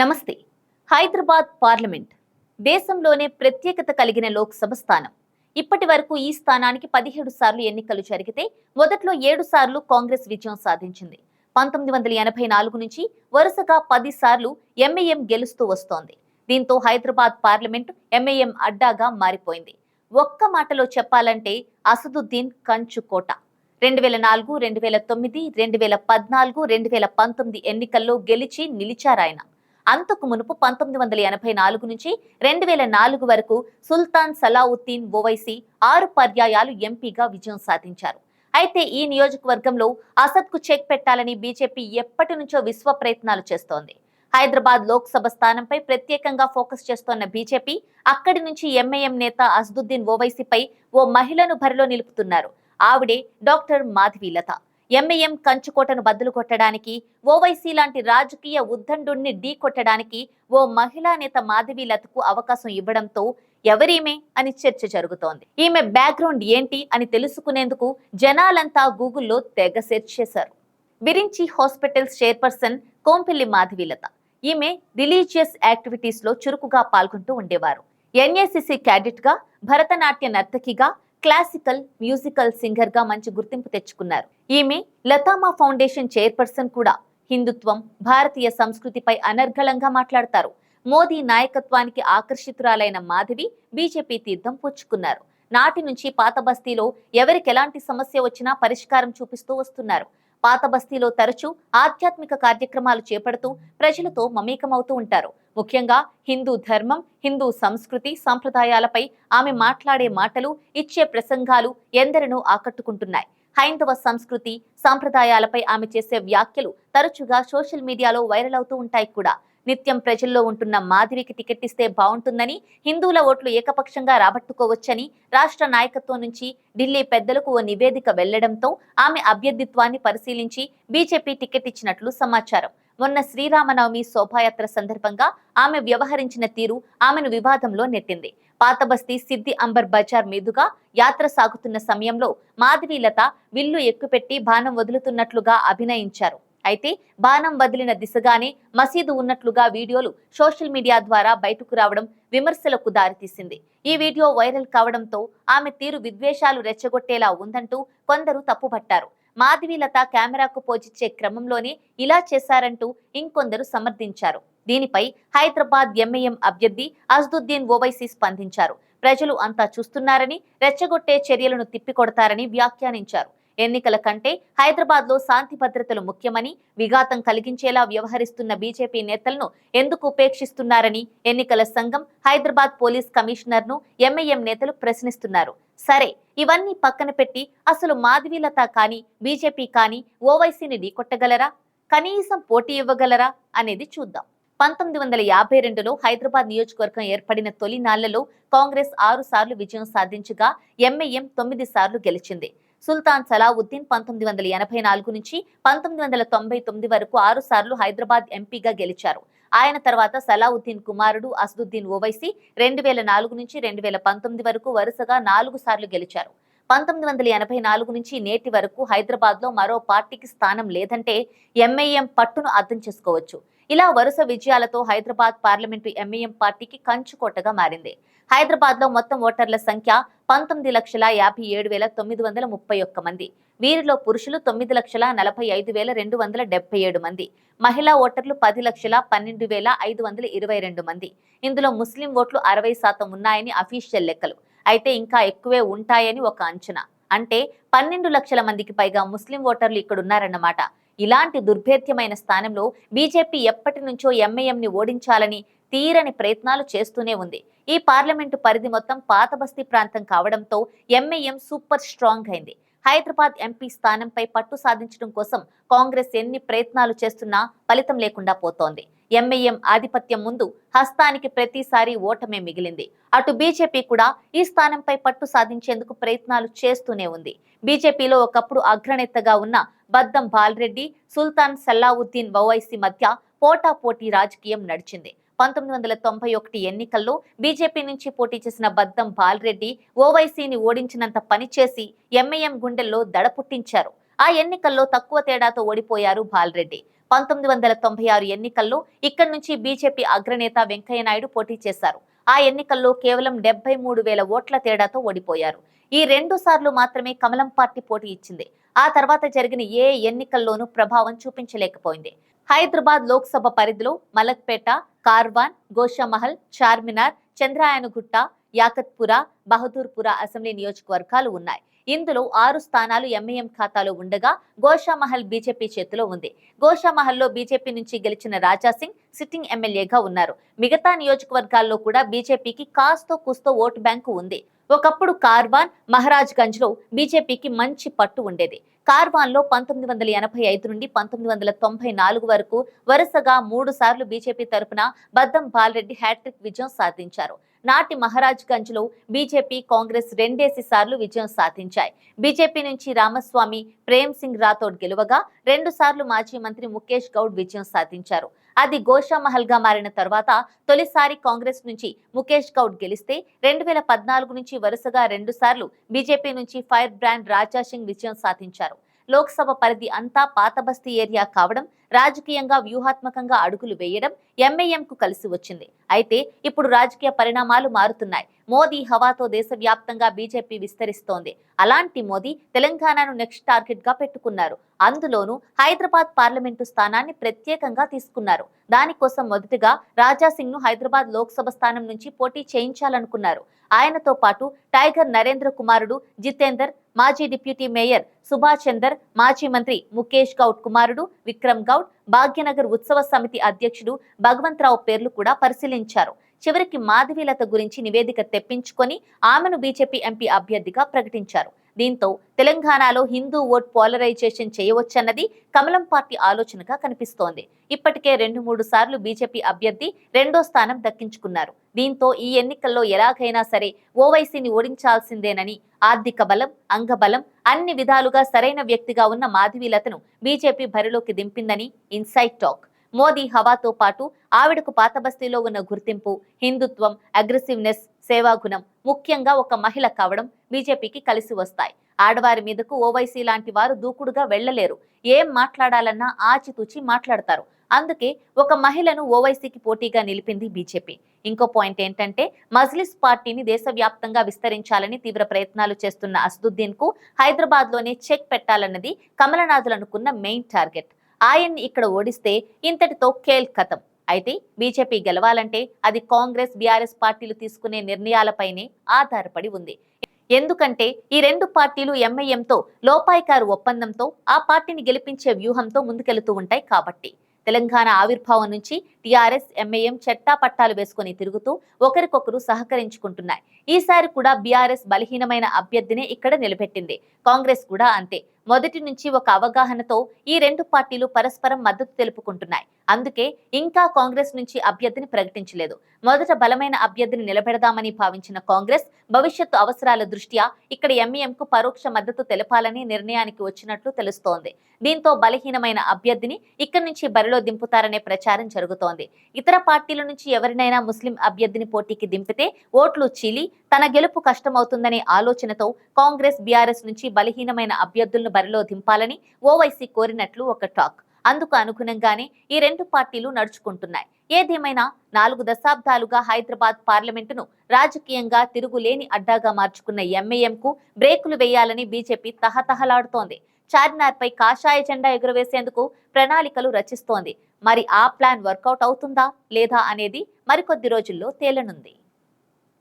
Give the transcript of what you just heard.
నమస్తే. హైదరాబాద్ పార్లమెంట్. దేశంలోనే ప్రత్యేకత కలిగిన లోక్సభ స్థానం. ఇప్పటి వరకు ఈ స్థానానికి పదిహేడు సార్లు ఎన్నికలు జరిగితే మొదట్లో ఏడు సార్లు కాంగ్రెస్ విజయం సాధించింది. పంతొమ్మిది వందల ఎనభై నాలుగు నుంచి వరుసగా పది సార్లు ఎంఏఎం గెలుస్తూ వస్తోంది. దీంతో హైదరాబాద్ పార్లమెంట్ ఎంఏఎం అడ్డాగా మారిపోయింది. ఒక్క మాటలో చెప్పాలంటే అసదుద్దీన్ కంచుకోట రెండు వేల నాలుగు రెండు వేల తొమ్మిది రెండు వేల పద్నాలుగు రెండు వేల పంతొమ్మిది ఎన్నికల్లో గెలిచి నిలిచారాయన. అంతకు మునుపు పంతొమ్మిది వందల ఎనభై నాలుగు నుంచి రెండు వేల నాలుగు వరకు సుల్తాన్ సలావుద్దీన్ ఓవైసీ ఆరు పర్యాయాలు ఎంపీగా విజయం సాధించారు. అయితే ఈ నియోజకవర్గంలో అసద్కు చెక్ పెట్టాలని బీజేపీ ఎప్పటి నుంచో విశ్వ ప్రయత్నాలు చేస్తోంది. హైదరాబాద్ లోక్సభ స్థానంపై ప్రత్యేకంగా ఫోకస్ చేస్తోన్న బీజేపీ అక్కడి నుంచి ఎంఐఎం నేత అసదుద్దీన్ ఓవైసీపై ఓ మహిళను బరిలో నిలుపుతున్నారు. ఆవిడే డాక్టర్ మాధవీలత. ఎంఏఎం కంచుకోటను బద్దలు కొట్టడానికి ఓవైసీ లాంటి రాజకీయ ఉద్దండుణ్ణి ఢీ కొట్టడానికి ఓ మహిళా నేత మాధవీలతకు అవకాశం ఇవ్వడంతో ఎవరీమే అని చర్చ జరుగుతోంది. ఈమె బ్యాక్గ్రౌండ్ ఏంటి అని తెలుసుకునేందుకు జనాలంతా గూగుల్లో తెగ సెర్చ్ చేశారు. విరించి హాస్పిటల్స్ చైర్పర్సన్ కోంపిల్లి మాధవీలత ఈమె రిలీజియస్ యాక్టివిటీస్లో చురుకుగా పాల్గొంటూ ఉండేవారు. ఎన్ఏసిసి క్యాడెట్గా భరతనాట్య నర్తకిగా క్లాసికల్ మ్యూజికల్ సింగర్గా మంచి గుర్తింపు తెచ్చుకున్నారు. ఈమె లతామా ఫౌండేషన్ చైర్పర్సన్ కూడా. హిందుత్వం భారతీయ సంస్కృతిపై అనర్గళంగా మాట్లాడతారు. మోదీ నాయకత్వానికి ఆకర్షితురాలైన మాధవి బీజేపీ తీర్థం పుచ్చుకున్నారు. నాటి నుంచి పాత బస్తీలో ఎవరికి ఎలాంటి సమస్య వచ్చినా పరిష్కారం చూపిస్తూ వస్తున్నారు. పాత బస్తీలో తరచూ ఆధ్యాత్మిక కార్యక్రమాలు చేపడుతూ ప్రజలతో మమేకమవుతూ ఉంటారు. ముఖ్యంగా హిందూ ధర్మం హిందూ సంస్కృతి సంప్రదాయాలపై ఆమె మాట్లాడే మాటలు ఇచ్చే ప్రసంగాలు ఎందరినో ఆకట్టుకుంటున్నాయి. హైందవ సంస్కృతి సాంప్రదాయాలపై ఆమె చేసే వ్యాఖ్యలు తరచుగా సోషల్ మీడియాలో వైరల్ అవుతూ ఉంటాయి కూడా. నిత్యం ప్రజల్లో ఉంటున్న మాధవికి టికెట్ ఇస్తే బాగుంటుందని హిందువుల ఓట్లు ఏకపక్షంగా రాబట్టుకోవచ్చని రాష్ట్ర నాయకత్వం నుంచి ఢిల్లీ పెద్దలకు ఓ నివేదిక వెళ్ళడంతో ఆమె అభ్యర్థిత్వాన్ని పరిశీలించి బీజేపీ టికెట్ ఇచ్చినట్లు సమాచారం. మొన్న శ్రీరామనవమి శోభాయాత్ర సందర్భంగా ఆమె వ్యవహరించిన తీరు ఆమెను వివాదంలో నెట్టింది. పాతబస్తీ సిద్ది అంబర్ బజార్ మీదుగా యాత్ర సాగుతున్న సమయంలో మాధవీలత విల్లు ఎక్కుపెట్టి బాణం వదులుతున్నట్లుగా అభినయించారు. అయితే బాణం వదిలిన దిశగానే మసీదు ఉన్నట్లుగా వీడియోలు సోషల్ మీడియా ద్వారా బయటకు రావడం విమర్శలకు దారితీసింది. ఈ వీడియో వైరల్ కావడంతో ఆమె తీరు విద్వేషాలు రెచ్చగొట్టేలా ఉందంటూ కొందరు తప్పుపట్టారు. మాధవీలత కెమెరాకు పోజిచ్చే క్రమంలోనే ఇలా చేశారంటూ ఇంకొందరు సమర్థించారు. దీనిపై హైదరాబాద్ ఎంఏఎం అభ్యర్థి అజ్దుద్దీన్ ఓవైసీ స్పందించారు. ప్రజలు అంతా చూస్తున్నారని రెచ్చగొట్టే చర్యలను తిప్పికొడతారని వ్యాఖ్యానించారు. ఎన్నికల కంటే హైదరాబాద్లో శాంతి భద్రతలు ముఖ్యమని విఘాతం కలిగించేలా వ్యవహరిస్తున్న బీజేపీ నేతలను ఎందుకు ఉపేక్షిస్తున్నారని ఎన్నికల సంఘం హైదరాబాద్ పోలీస్ కమిషనర్ను ఎంఐఎం నేతలు ప్రశ్నిస్తున్నారు. సరే ఇవన్నీ పక్కన పెట్టి అసలు మాధవీలత కానీ బీజేపీ కానీ ఓవైసీని ఢీకొట్టగలరా? కనీసం పోటీ ఇవ్వగలరా? అనేది చూద్దాం. పంతొమ్మిది వందల యాభై రెండులో హైదరాబాద్ నియోజకవర్గం ఏర్పడిన తొలి నాళ్ళలో కాంగ్రెస్ ఆరు సార్లు విజయం సాధించగా ఎంఐఎం తొమ్మిది సార్లు గెలిచింది. సుల్తాన్ సలావుద్దీన్ పంతొమ్మిది వందల ఎనభై నాలుగు నుంచి పంతొమ్మిది వందల తొంభై తొమ్మిది వరకు ఆరు సార్లు హైదరాబాద్ ఎంపీగా గెలిచారు. ఆయన తర్వాత సలావుద్దీన్ కుమారుడు అసదుద్దీన్ ఓవైసీ రెండు వేల నాలుగు నుంచి రెండు వేల పంతొమ్మిది వరకు వరుసగా నాలుగు సార్లు గెలిచారు. పంతొమ్మిది వందల ఎనభై నాలుగు నుంచి నేటి వరకు హైదరాబాద్లో మరో పార్టీకి స్థానం లేదంటే ఎంఐఎం పట్టును అర్థం చేసుకోవచ్చు. ఇలా వరుస విజయాలతో హైదరాబాద్ పార్లమెంటు ఎంఐఎం పార్టీకి కంచుకోటగా మారింది. హైదరాబాద్లో మొత్తం ఓటర్ల సంఖ్య పంతొమ్మిది లక్షల యాభై ఏడు వేల తొమ్మిది వందల ముప్పై ఒక్క మంది. వీరిలో పురుషులు తొమ్మిది లక్షల నలభై ఐదు వేల రెండు వందల డెబ్బై ఏడు మంది. మహిళా ఓటర్లు పది లక్షల పన్నెండు వేల ఐదు వందల ఇరవై రెండు మంది. ఇందులో ముస్లిం ఓట్లు అరవై శాతం ఉన్నాయని అఫీషియల్ లెక్కలు. అయితే ఇంకా ఎక్కువే ఉంటాయని ఒక అంచనా. అంటే పన్నెండు లక్షల మందికి పైగా ముస్లిం ఓటర్లు ఇక్కడ ఉన్నారన్నమాట. ఇలాంటి దుర్భేద్యమైన స్థానంలో బీజేపీ ఎప్పటి నుంచో ఎంఐఎంని ఓడించాలని తీరని ప్రయత్నాలు చేస్తూనే ఉంది. ఈ పార్లమెంటు పరిధి మొత్తం పాతబస్తీ ప్రాంతం కావడంతో ఎంఐఎం సూపర్ స్ట్రాంగ్ అయింది. హైదరాబాద్ ఎంపీ స్థానంపై పట్టు సాధించడం కోసం కాంగ్రెస్ ఎన్ని ప్రయత్నాలు చేస్తున్నా ఫలితం లేకుండా పోతోంది. ఎంఐఎం ఆధిపత్యం ముందు హస్తానికి ప్రతిసారి ఓటమే మిగిలింది. అటు బీజేపీ కూడా ఈ స్థానంపై పట్టు సాధించేందుకు ప్రయత్నాలు చేస్తూనే ఉంది. బీజేపీలో ఒకప్పుడు అగ్రనేతగా ఉన్న బద్దం బాలరెడ్డి సుల్తాన్ సల్లావుద్దీన్ ఓవైసీ మధ్య పోటాపోటీ రాజకీయం నడిచింది. పంతొమ్మిది వందల తొంభై ఒకటి ఎన్నికల్లో బీజేపీ నుంచి పోటీ చేసిన బద్దం బాలరెడ్డి ఓవైసీని ఓడించినంత పనిచేసి ఎంఏఎం గుండెల్లో దడ పుట్టించారు. ఆ ఎన్నికల్లో తక్కువ తేడాతో ఓడిపోయారు బాలరెడ్డి. పంతొమ్మిది వందల తొంభై ఆరు ఎన్నికల్లో ఇక్కడి నుంచి బీజేపీ అగ్రనేత వెంకయ్య నాయుడు పోటీ చేశారు. ఆ ఎన్నికల్లో కేవలం డెబ్బై మూడు వేల ఓట్ల తేడాతో ఓడిపోయారు. ఈ రెండు సార్లు మాత్రమే కమలం పార్టీ పోటీ ఇచ్చింది. ఆ తర్వాత జరిగిన ఏ ఎన్నికల్లోనూ ప్రభావం చూపించలేకపోయింది. హైదరాబాద్ లోక్సభ పరిధిలో మలక్పేట కార్వాన్ గోషామహల్ చార్మినార్ చంద్రాయనగుట్ట యాకత్పుర బహదూర్పుర అసెంబ్లీ నియోజకవర్గాలు ఉన్నాయి. ఇందులో ఆరు స్థానాలు ఎంఐఎం ఖాతాలో ఉండగా గోషామహల్ బీజేపీ చేతిలో ఉంది. గోషామహల్లో బీజేపీ నుంచి గెలిచిన రాజా సింగ్ సిట్టింగ్ ఎమ్మెల్యేగా ఉన్నారు. మిగతా నియోజకవర్గాల్లో కూడా బీజేపీకి కాస్తో కూస్తో ఓటు బ్యాంకు ఉంది. ఒకప్పుడు కార్వాన్ మహారాజ్ గంజ్లో బీజేపీకి మంచి పట్టు ఉండేది. కార్వాన్లో పంతొమ్మిది వందల ఎనభై ఐదు నుండి పంతొమ్మిది వందల తొంభై నాలుగు వరకు వరుసగా మూడు సార్లు బీజేపీ తరపున బద్దం బాలరెడ్డి హ్యాట్రిక్ విజయం సాధించారు. నాటి మహారాజ్ గంజ్లో బీజేపీ కాంగ్రెస్ రెండేసి సార్లు విజయం సాధించాయి. బీజేపీ నుంచి రామస్వామి ప్రేమ్ సింగ్ రాథోడ్ గెలువగా రెండు సార్లు మాజీ మంత్రి ముఖేష్ గౌడ్ విజయం సాధించారు. అది గోషామహల్గా మారిన తర్వాత తొలిసారి కాంగ్రెస్ నుంచి ముఖేష్ గౌడ్ గెలిస్తే రెండు వేల పద్నాలుగు నుంచి వరుసగా రెండు సార్లు బీజేపీ నుంచి ఫైర్ బ్రాండ్ రాజా సింగ్ విజయం సాధించారు. లోక్సభ పరిధి అంతా పాతబస్తీ ఏరియా కావడం రాజకీయంగా వ్యూహాత్మకంగా అడుగులు వేయడం ఎంఐఎంకు కలిసి వచ్చింది. అయితే ఇప్పుడు రాజకీయ పరిణామాలు మారుతున్నాయి. మోదీ హవాతో దేశవ్యాప్తంగా బీజేపీ విస్తరిస్తోంది. అలాంటి మోదీ తెలంగాణను నెక్స్ట్ టార్గెట్గా పెట్టుకున్నారు. అందులోనూ హైదరాబాద్ పార్లమెంటు స్థానాన్ని ప్రత్యేకంగా తీసుకున్నారు. దానికోసం మొదటగా రాజాసింగ్ను హైదరాబాద్ లోక్సభ స్థానం నుంచి పోటీ చేయించాలనుకున్నారు. ఆయనతో పాటు టైగర్ నరేంద్ర కుమారుడు జితేందర్ మాజీ డిప్యూటీ మేయర్ సుభాష్ చందర్ మాజీ మంత్రి ముఖేష్ గౌడ్ కుమారుడు విక్రమ్ గౌడ్ భాగ్యనగర్ ఉత్సవ సమితి అధ్యక్షుడు భగవంతరావు పేర్లు కూడా పరిశీలించారు. చివరికి మాధవీలత గురించి నివేదిక తెప్పించుకొని ఆమెను బీజేపీ ఎంపీ అభ్యర్థిగా ప్రకటించారు. దీంతో తెలంగాణలో హిందూ ఓట్ పోలరైజేషన్ చేయవచ్చన్నది కమలం పార్టీ ఆలోచనగా కనిపిస్తోంది. ఇప్పటికే రెండు మూడు సార్లు బీజేపీ అభ్యర్థి రెండో స్థానం దక్కించుకున్నారు. దీంతో ఈ ఎన్నికల్లో ఎలాగైనా సరే ఓవైసీని ఓడించాల్సిందేనని ఆర్థిక బలం అంగబలం అన్ని విధాలుగా సరైన వ్యక్తిగా ఉన్న మాధవీలతను బీజేపీ బరిలోకి దింపిందని ఇన్సైట్ టాక్. మోదీ హవాతో పాటు ఆవిడకు పాతబస్తీలో ఉన్న గుర్తింపు హిందుత్వం అగ్రెసివ్నెస్ సేవాగుణం ముఖ్యంగా ఒక మహిళ కావడం బీజేపీకి కలిసి వస్తాయి. ఆడవారి మీదకు ఓవైసీ లాంటి వారు దూకుడుగా వెళ్ళలేరు ఏం మాట్లాడాలన్నా ఆచితూచి మాట్లాడతారు. అందుకే ఒక మహిళను ఓవైసీకి పోటీగా నిలిపింది బీజేపీ. ఇంకో పాయింట్ ఏంటంటే మజ్లిస్ పార్టీని దేశవ్యాప్తంగా విస్తరించాలని తీవ్ర ప్రయత్నాలు చేస్తున్న అసదుద్దీన్కు హైదరాబాద్లోనే చెక్ పెట్టాలన్నది కమలనాథులు అనుకున్న మెయిన్ టార్గెట్. ఆయన్ని ఇక్కడ ఓడిస్తే ఇంతటితో కేల్ కథం అయితే బీజేపీ గెలవాలంటే అది కాంగ్రెస్ బీఆర్ఎస్ పార్టీలు తీసుకునే నిర్ణయాలపైనే ఆధారపడి ఉంది. ఎందుకంటే ఈ రెండు పార్టీలు ఎంఐఎంతో లోపాయికారు ఒప్పందంతో ఆ పార్టీని గెలిపించే వ్యూహంతో ముందుకెళ్తూ ఉంటాయి కాబట్టి. తెలంగాణ ఆవిర్భావం నుంచి టీఆర్ఎస్ ఎంఐఎం చట్టా పట్టాలు వేసుకుని తిరుగుతూ ఒకరికొకరు సహకరించుకుంటున్నాయి. ఈసారి కూడా బీఆర్ఎస్ బలహీనమైన అభ్యర్థినే ఇక్కడ నిలబెట్టింది. కాంగ్రెస్ కూడా అంతే. మొదటి నుంచి ఒక అవగాహనతో ఈ రెండు పార్టీలు పరస్పరం మద్దతు తెలుపుకుంటున్నాయి. అందుకే ఇంకా కాంగ్రెస్ నుంచి అభ్యర్థిని ప్రకటించలేదు. మొదట బలమైన అభ్యర్థిని నిలబెడదామని భావించిన కాంగ్రెస్ భవిష్యత్తు అవసరాల దృష్ట్యా ఇక్కడ ఎంఈఎంకు పరోక్ష మద్దతు తెలపాలని నిర్ణయానికి వచ్చినట్లు తెలుస్తోంది. దీంతో బలహీనమైన అభ్యర్థిని ఇక్కడి నుంచి బరిలో దింపుతారనే ప్రచారం జరుగుతోంది. ఇతర పార్టీల నుంచి ఎవరినైనా ముస్లిం అభ్యర్థిని పోటీకి దింపితే ఓట్లు చీలి తన గెలుపు కష్టమవుతుందనే ఆలోచనతో కాంగ్రెస్ బీఆర్ఎస్ నుంచి బలహీనమైన అభ్యర్థులను బరిలో దింపాలని ఓవైసీ కోరినట్లు ఒక టాక్. అందుకు అనుగుణంగానే ఈ రెండు పార్టీలు నడుచుకుంటున్నాయి. ఏదేమైనా నాలుగు దశాబ్దాలుగా హైదరాబాద్ పార్లమెంటును రాజకీయంగా తిరుగులేని అడ్డాగా మార్చుకున్న ఎంఏఎంకు బ్రేకులు వేయాలని బీజేపీ తహతహలాడుతోంది. చార్మినార్పై కాషాయ జెండా ఎగురవేసేందుకు ప్రణాళికలు రచిస్తోంది. మరి ఆ ప్లాన్ వర్కౌట్ అవుతుందా లేదా అనేది మరికొద్ది రోజుల్లో తేలనుంది.